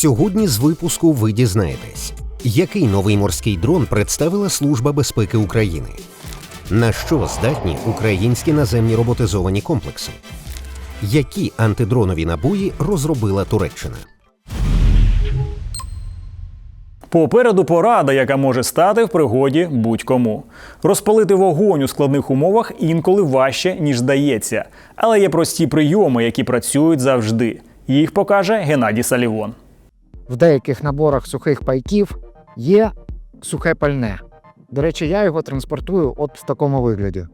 Сьогодні з випуску ви дізнаєтесь, який новий морський дрон представила Служба безпеки України, на що здатні українські наземні роботизовані комплекси, які антидронові набої розробила Туреччина. Попереду порада, яка може стати в пригоді будь-кому. Розпалити вогонь у складних умовах інколи важче, ніж здається. Але є прості прийоми, які працюють завжди. Їх покаже Геннадій Салівон. В деяких наборах сухих пайків є сухе пальне. До речі, я його транспортую от в такому вигляді.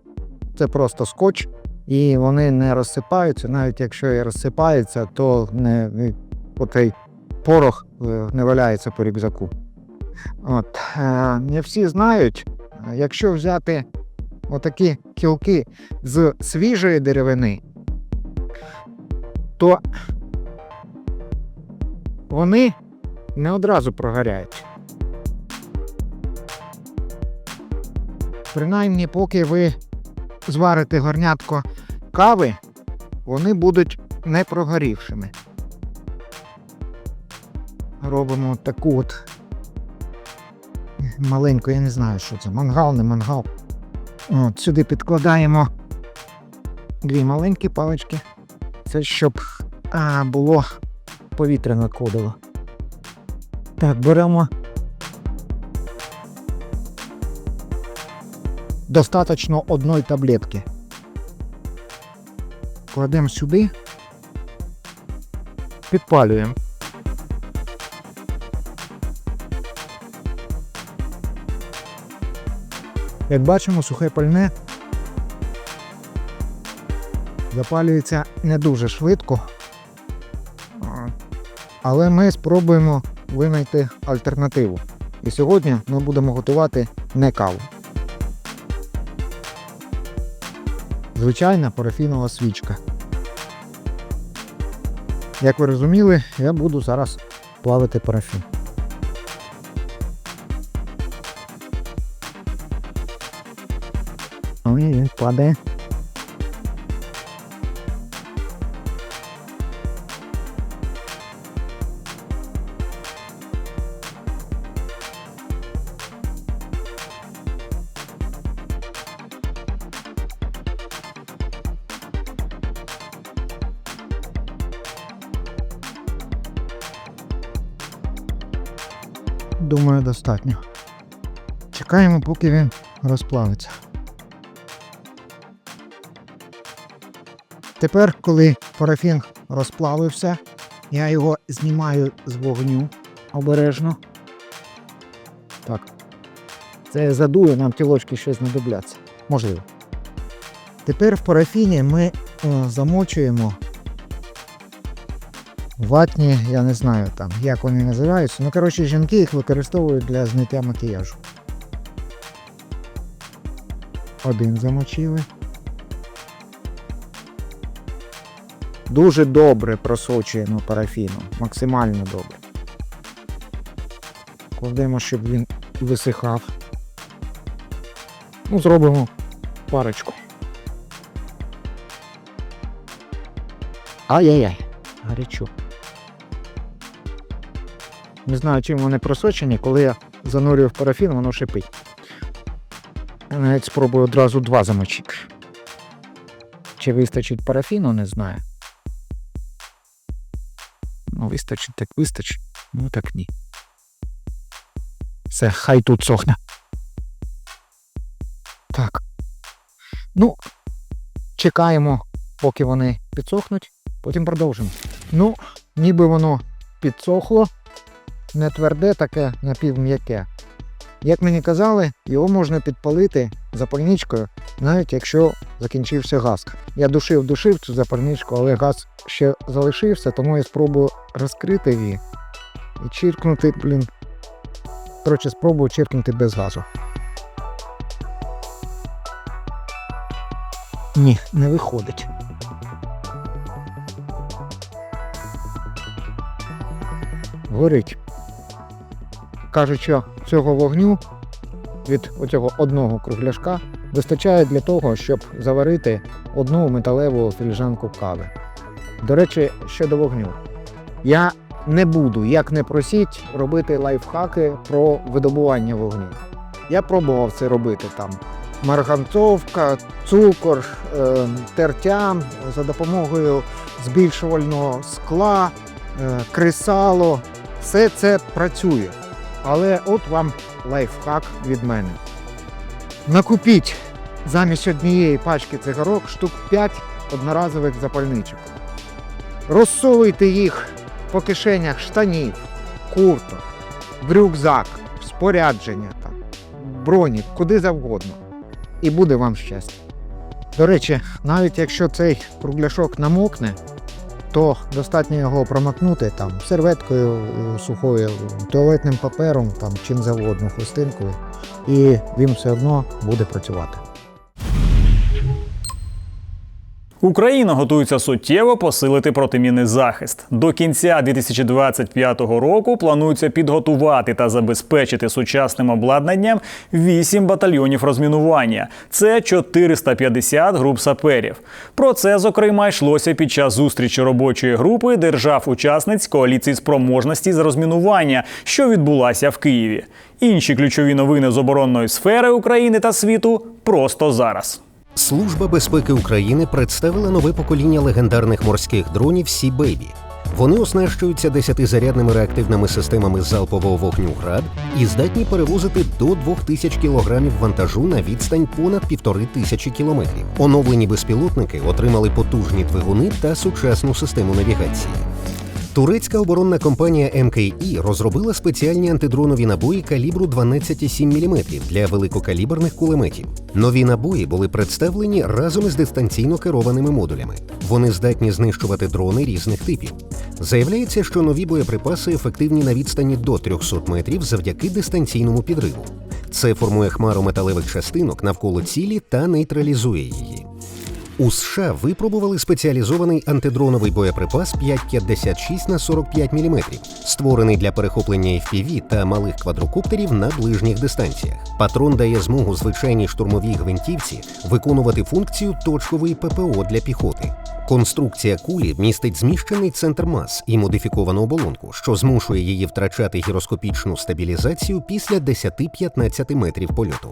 Це просто скотч, і вони не розсипаються. Навіть якщо і розсипаються, то не отей порох е, не валяється по рюкзаку. От. е, Не всі знають, якщо взяти отакі кілки з свіжої деревини, то вони не одразу прогоряють. Принаймні, поки ви зварите горнятко кави, вони будуть не прогорівшими. Робимо таку от маленьку, я не знаю, що це, мангал, не мангал. От, сюди підкладаємо дві маленькі палички. Це щоб а, було повітря надходило. Так, беремо. Достаточно одної таблетки. Кладемо сюди. Підпалюємо. Як бачимо, сухе пальне запалюється не дуже швидко. Але ми спробуємо винайти альтернативу. І сьогодні ми будемо готувати не каву. Звичайна парафінова свічка. Як ви розуміли, я буду зараз плавити парафін. Ой, він падає. Думаю, достатньо. Чекаємо, поки він розплавиться. Тепер, коли парафін розплавився, я його знімаю з вогню обережно. Так. Це задує, нам тілочки ще знадобляться. Можливо. Тепер в парафіні ми е, замочуємо ватні, я не знаю там, як вони називаються. Ну, коротше, жінки їх використовують для зняття макіяжу. Один замочили. Дуже добре просочуємо парафіном, максимально добре. Кладемо, щоб він висихав. Ну, зробимо парочку. Ай-яй-яй, гарячо. Не знаю, чим вони просочені, коли я занурюю в парафін, воно шипить. Навіть спробую одразу два замочити. Чи вистачить парафіну, не знаю. Ну, вистачить, так вистачить. Ну так ні. Все, хай тут сохне. Так. Ну, чекаємо, поки вони підсохнуть, потім продовжимо. Ну, ніби воно підсохло, не тверде, таке напівм'яке. Як мені казали, його можна підпалити запальничкою, навіть якщо закінчився газ. Я душив, душив цю запальничку, але газ ще залишився, тому я спробую розкрити її і чиркнути, блін. Коротше, спробую чиркнути без газу. Ні, не виходить. Горить. Кажуть, що цього вогню від оцього одного кругляшка вистачає для того, щоб заварити одну металеву філіжанку кави. До речі, щодо вогню. Я не буду, як не просіть, робити лайфхаки про видобування вогню. Я пробував це робити там. Марганцовка, цукор, е, тертя за допомогою збільшувального скла, е, кресало. Все це працює. Але от вам лайфхак від мене. Накупіть замість однієї пачки цигарок штук 5 одноразових запальничок. Розсовуйте їх по кишенях штанів, курток, в рюкзак, в спорядження, там, бронік, куди завгодно. І буде вам щастя. До речі, навіть якщо цей кругляшок намокне, то достатньо його промакнути там серветкою е, сухою, туалетним папером, там чим завгодно, хустинкою, і він все одно буде працювати. Україна готується суттєво посилити протимінний захист. До кінця 2025 року планується підготувати та забезпечити сучасним обладнанням 8 батальйонів розмінування. Це 450 груп саперів. Про це, зокрема, йшлося під час зустрічі робочої групи держав-учасниць коаліції спроможності з розмінування, що відбулася в Києві. Інші ключові новини з оборонної сфери України та світу просто зараз. Служба безпеки України представила нове покоління легендарних морських дронів Сі Бейбі. Вони оснащуються 10-зарядними реактивними системами залпового вогню ГРАД і здатні перевозити до 2000 кілограмів вантажу на відстань понад півтори тисячі кілометрів. Оновлені безпілотники отримали потужні двигуни та сучасну систему навігації. Турецька оборонна компанія МКІ розробила спеціальні антидронові набої калібру 12,7 мм для великокаліберних кулеметів. Нові набої були представлені разом із дистанційно керованими модулями. Вони здатні знищувати дрони різних типів. Заявляється, що нові боєприпаси ефективні на відстані до 300 метрів завдяки дистанційному підриву. Це формує хмару металевих частинок навколо цілі та нейтралізує її. У США випробували спеціалізований антидроновий боєприпас 5,56 на 45 мм, створений для перехоплення FPV та малих квадрокоптерів на ближніх дистанціях. Патрон дає змогу звичайній штурмовій гвинтівці виконувати функцію точкової ППО для піхоти. Конструкція кулі містить зміщений центр мас і модифіковану оболонку, що змушує її втрачати гіроскопічну стабілізацію після 10-15 метрів польоту.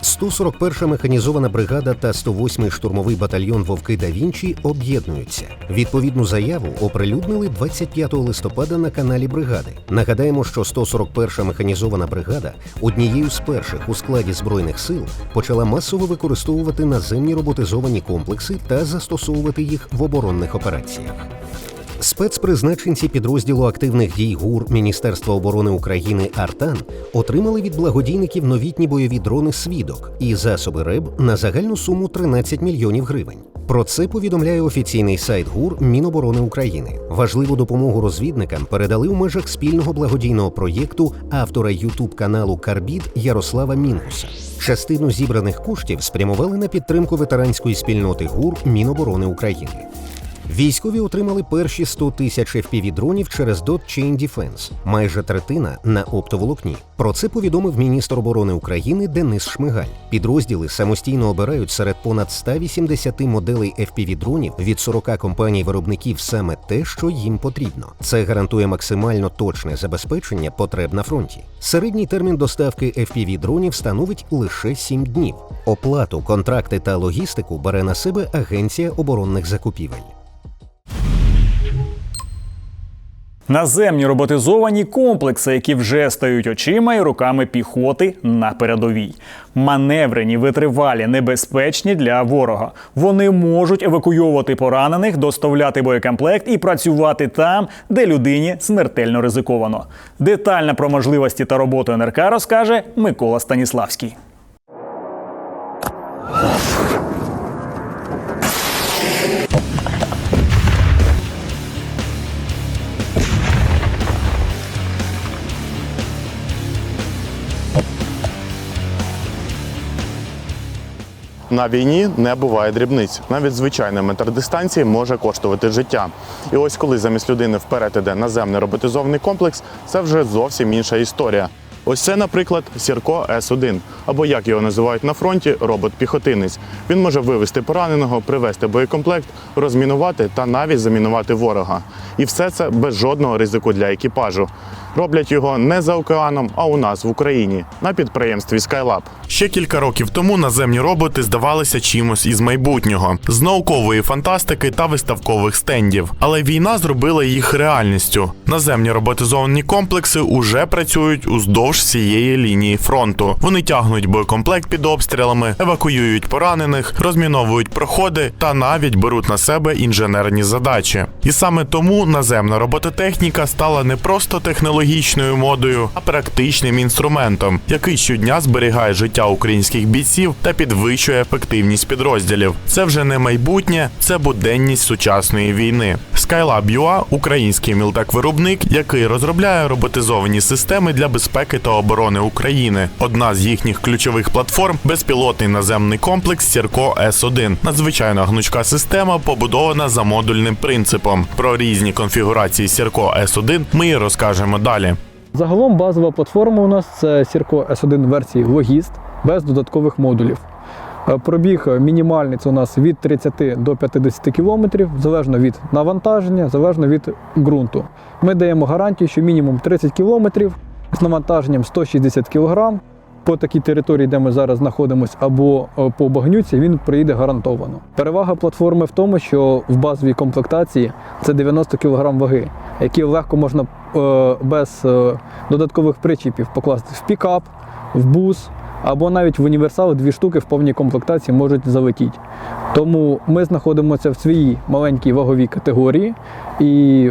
141 механізована бригада та 108-й штурмовий батальйон Вовки да Вінчі об'єднуються. Відповідну заяву оприлюднили 25 листопада на каналі бригади. Нагадаємо, що 141 механізована бригада однією з перших у складі збройних сил почала масово використовувати наземні роботизовані комплекси та застосовувати їх в оборонних операціях. Спецпризначенці підрозділу активних дій ГУР Міністерства оборони України Артан отримали від благодійників новітні бойові дрони Свідок і засоби РЕБ на загальну суму 13 мільйонів гривень. Про це повідомляє офіційний сайт ГУР Міноборони України. Важливу допомогу розвідникам передали у межах спільного благодійного проєкту автора Ютуб каналу Карбід Ярослава Мінгуса. Частину зібраних коштів спрямували на підтримку ветеранської спільноти ГУР Міноборони України. Військові отримали перші 100 тисяч FPV-дронів через Dot Chain Defense, майже третина на оптоволокні. Про це повідомив міністр оборони України Денис Шмигаль. Підрозділи самостійно обирають серед понад 180 моделей FPV-дронів від 40 компаній-виробників саме те, що їм потрібно. Це гарантує максимально точне забезпечення потреб на фронті. Середній термін доставки FPV-дронів становить лише 7 днів. Оплату, контракти та логістику бере на себе Агенція оборонних закупівель. Наземні роботизовані комплекси, які вже стають очима і руками піхоти на передовій. Маневрені, витривалі, небезпечні для ворога. Вони можуть евакуйовувати поранених, доставляти боєкомплект і працювати там, де людині смертельно ризиковано. Детально про можливості та роботу НРК розкаже Микола Станіславський. На війні не буває дрібниць. Навіть звичайний метр дистанції може коштувати життя. І ось коли замість людини вперед іде наземний роботизований комплекс, це вже зовсім інша історія. Ось це, наприклад, Сірко С1, або як його називають на фронті, робот-піхотинець. Він може вивести пораненого, привезти боєкомплект, розмінувати та навіть замінувати ворога. І все це без жодного ризику для екіпажу. Роблять його не за океаном, а у нас в Україні на підприємстві Skylab. Ще кілька років тому наземні роботи здавалися чимось із майбутнього, з наукової фантастики та виставкових стендів. Але війна зробила їх реальністю. Наземні роботизовані комплекси уже працюють уздовж всієї лінії фронту. Вони тягнуть боєкомплект під обстрілами, евакуюють поранених, розміновують проходи та навіть беруть на себе інженерні задачі. І саме тому наземна робототехніка стала не просто технологічною модою, а практичним інструментом, який щодня зберігає життя українських бійців та підвищує ефективність підрозділів. Це вже не майбутнє, це буденність сучасної війни. Skylab UA – український мілтек-виробник, який розробляє роботизовані системи для безпеки та оборони України. Одна з їхніх ключових платформ безпілотний наземний комплекс Сірко С1. Надзвичайно гнучка система, побудована за модульним принципом. Про різні конфігурації Сірко С1 ми розкажемо далі. Загалом базова платформа у нас це Сірко S1 версії Логіст без додаткових модулів. Е, Пробіг мінімальний це у нас від 30 до 50 км, залежно від навантаження, залежно від ґрунту. Ми даємо гарантію, що мінімум 30 км з навантаженням 160 кг по такій території, де ми зараз знаходимося, або е, по багнюці, він приїде гарантовано. Перевага платформи в тому, що в базовій комплектації це 90 кг ваги, які легко можна е, без е, додаткових причіпів покласти в пікап, в бус або навіть в універсал дві штуки в повній комплектації можуть залетіти. Тому ми знаходимося в своїй маленькій ваговій категорії, і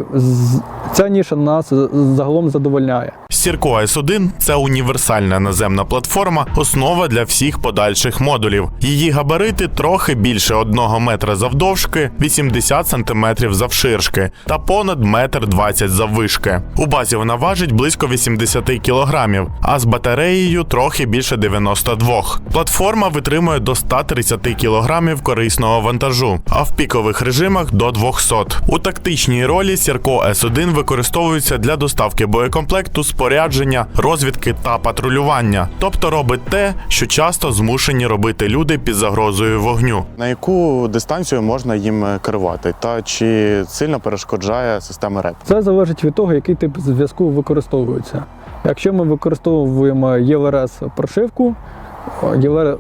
ця ніша нас загалом задовольняє. Сірко С1 – це універсальна наземна платформа, основа для всіх подальших модулів. Її габарити трохи більше 1 метра завдовжки, 80 сантиметрів завширшки та понад метр 20 заввишки. У базі вона важить близько 80 кілограмів, а з батареєю трохи більше 92. Платформа витримує до 130 кілограмів корисного вантажу, а в пікових режимах до 200. У тактичній ролі Сірко С1 використовується для доставки боєкомплекту, спорядження, розвідки та патрулювання, тобто робить те, що часто змушені робити люди під загрозою вогню. На яку дистанцію можна їм керувати, та чи сильно перешкоджає система РЕП? Це залежить від того, який тип зв'язку використовується. Якщо ми використовуємо ЄЛРС прошивку,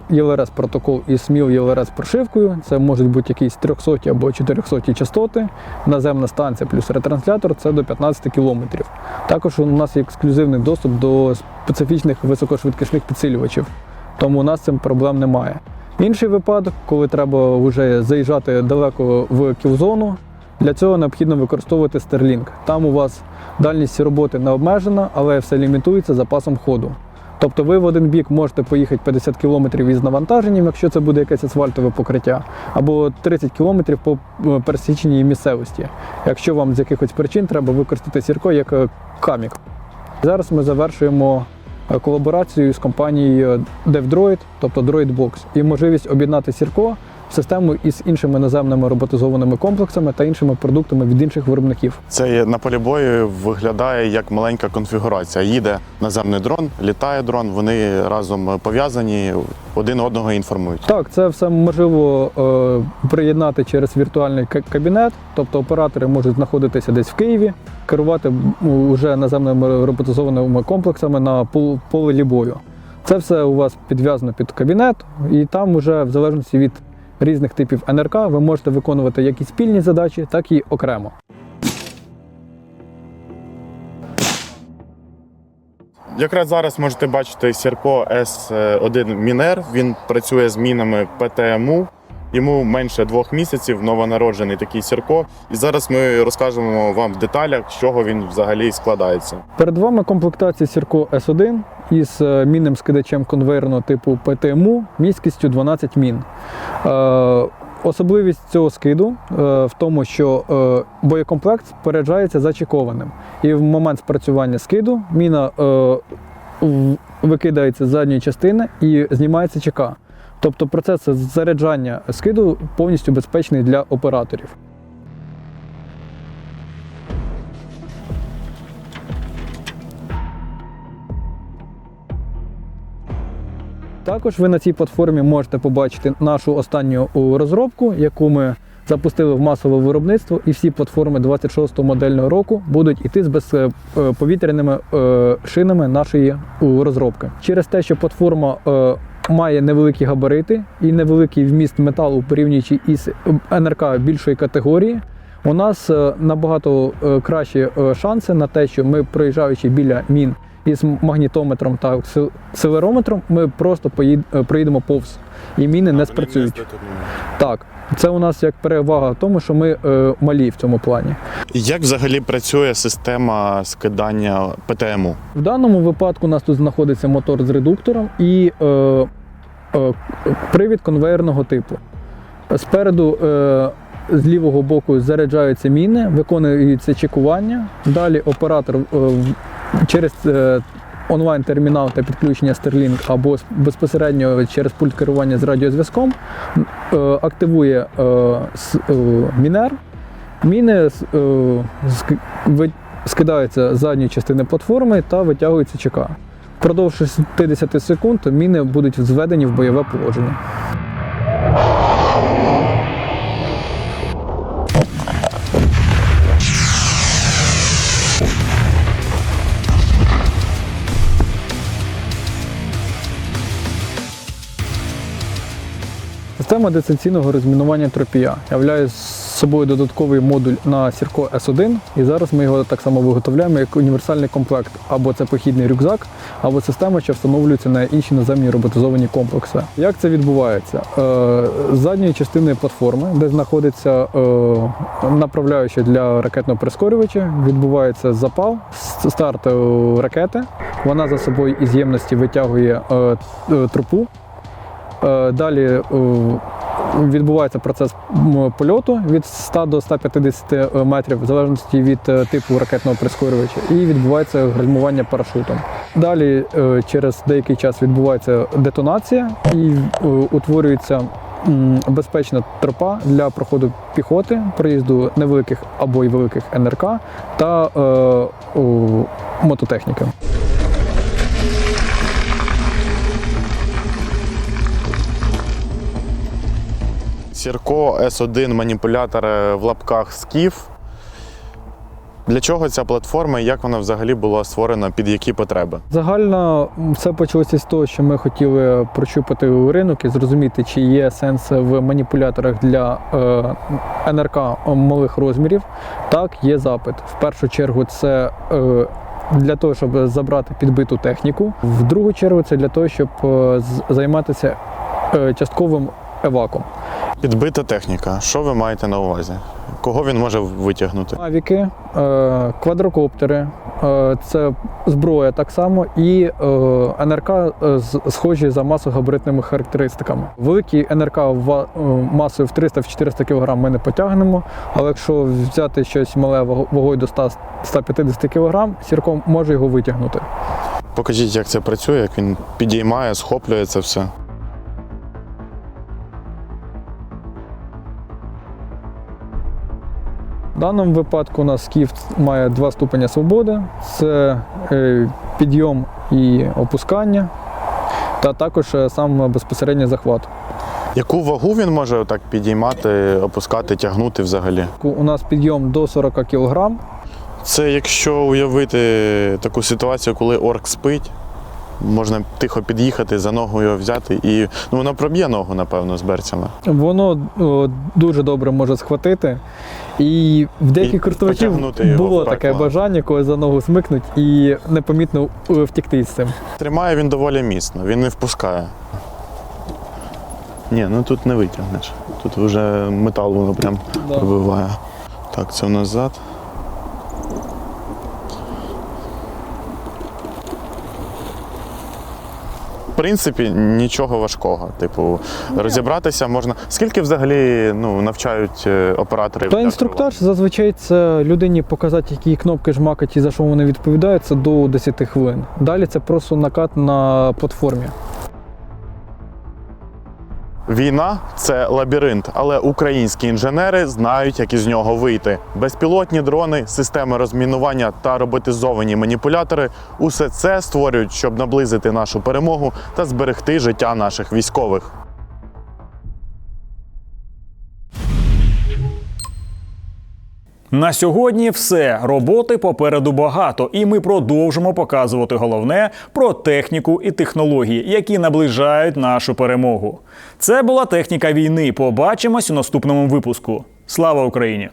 ЄЛРС протокол і СМІЛ ЄЛРС прошивкою, це можуть бути якісь 300 або 400 частоти, наземна станція плюс ретранслятор це до 15 кілометрів. Також у нас є ексклюзивний доступ до специфічних високошвидкісних підсилювачів, тому у нас цим проблем немає. Інший випадок, коли треба вже заїжджати далеко в кілзону, для цього необхідно використовувати Starlink. Там у вас дальність роботи не обмежена, але все лімітується запасом ходу. Тобто ви в один бік можете поїхати 50 км із навантаженням, якщо це буде якесь асфальтове покриття, або 30 км по е, пересіченій місцевості, якщо вам з якихось причин треба використати сірко як е, камік. Зараз ми завершуємо е, колаборацію з компанією DevDroid, тобто DroidBox, і можливість об'єднати сірко систему із іншими наземними роботизованими комплексами та іншими продуктами від інших виробників. Це на полі бою виглядає як маленька конфігурація. Їде наземний дрон, літає дрон, вони разом пов'язані, один одного інформують. Так, це все можливо е, приєднати через віртуальний ка- кабінет, тобто оператори можуть знаходитися десь в Києві, керувати м, уже наземними роботизованими комплексами на пол- полі бою. Це все у вас підв'язано під кабінет, і там уже в залежності від різних типів НРК ви можете виконувати як і спільні задачі, так і окремо. Якраз зараз можете бачити Сірко С1 Мінер. Він працює з мінами ПТМУ. Йому менше двох місяців, новонароджений такий Сірко. І зараз ми розкажемо вам в деталях, з чого він взагалі складається. Перед вами комплектація Сірко С1 із е, мінним скидачем конвейерного типу ПТМУ міськістю 12 мін. Е, Особливість цього скиду е, в тому, що боєкомплект споряджається зачекованим. І в момент спрацювання скиду міна викидається з задньої частини і знімається ЧК. Тобто процес заряджання скиду повністю безпечний для операторів. Також ви на цій платформі можете побачити нашу останню розробку, яку ми запустили в масове виробництво, і всі платформи 26-го модельного року будуть іти з безповітряними е, шинами нашої розробки. Через те, що платформа е, має невеликі габарити і невеликий вміст металу, порівнюючи із НРК більшої категорії. У нас е, набагато е, кращі е, шанси на те, що ми проїжджаючи біля мін із магнітометром та аксел- акселерометром, ми просто поїд- е, проїдемо повз, і міни не спрацюють. Так, це у нас як перевага в тому, що ми е, малі в цьому плані. Як взагалі працює система скидання ПТМу? В даному випадку у нас тут знаходиться мотор з редуктором і е, е, привід конвейерного типу. Спереду е, з лівого боку заряджаються міни, виконується чекування. Далі оператор е, через е, онлайн-термінал та підключення Starlink або безпосередньо через пульт керування з радіозв'язком е, активує е, мінер. Міни скидаються з задньої частини платформи та витягується ЧК. Впродовж 60 секунд міни будуть зведені в бойове положення. Система дистанційного розмінування тропія являє собою додатковий модуль на Сірко С1, і зараз ми його так само виготовляємо як універсальний комплект. Або це похідний рюкзак, або система, що встановлюється на інші наземні роботизовані комплекси. Як це відбувається? Е, З задньої частини платформи, де знаходиться е, направляюча для ракетного прискорювача, відбувається запал, старт е, ракети. Вона за собою із ємності витягує трупу. Е, Далі е, відбувається процес польоту від 100 до 150 метрів, в залежності від е, типу ракетного прискорювача, і відбувається гальмування парашутом. Далі е, через деякий час відбувається детонація і е, утворюється безпечна тропа для проходу піхоти, проїзду невеликих або й великих НРК та е, о, мототехніки. Сірко С1 маніпулятор в лапках Скіф. Для чого ця платформа і як вона взагалі була створена, під які потреби? Загально все почалося з того, що ми хотіли прощупати ринок і зрозуміти, чи є сенс в маніпуляторах для е, НРК малих розмірів. Так, є запит. В першу чергу, це е, для того, щоб забрати підбиту техніку. В другу чергу, це для того, щоб е, займатися е, частковим еваком. Підбита техніка. Що ви маєте на увазі? Кого він може витягнути? Авіки, е, квадрокоптери, е, це зброя так само, і е, НРК схожі за масогабаритними характеристиками. Великий НРК масою в 300-400 кг ми не потягнемо, але якщо взяти щось мале ваг- вагою до 100-150 кг, сірко може його витягнути. Покажіть, як це працює, як він підіймає, схоплює це все. В даному випадку у нас скіф має два ступені свободи: це е, підйом і опускання, та також е, сам безпосередній захват. Яку вагу він може так підіймати, опускати, тягнути взагалі? У нас підйом до 40 кг. Це якщо уявити таку ситуацію, коли орк спить, можна тихо під'їхати, за ногу його взяти і ну, вона проб'є ногу, напевно, з берцями. Воно о, дуже добре може схватити. І в деяких користувачів було таке бажання, коли за ногу смикнуть і непомітно втікти втекти з цим. Тримає він доволі міцно, він не впускає. Ні, ну тут не витягнеш. Тут вже метал воно прям пробиває. Так, це в нас зад. Принципі, нічого важкого. Типу, розібратися можна. Скільки взагалі ну, навчають е, операторів? Та інструктаж зазвичай це людині показати, які кнопки жмакати і за що вони відповідають, це до 10 хвилин. Далі це просто накат на платформі. Війна це лабіринт, але українські інженери знають, як із нього вийти. Безпілотні дрони, системи розмінування та роботизовані маніпулятори усе це створюють, щоб наблизити нашу перемогу та зберегти життя наших військових. На сьогодні все. Роботи попереду багато, і ми продовжимо показувати головне про техніку і технології, які наближають нашу перемогу. Це була техніка війни. Побачимось у наступному випуску. Слава Україні!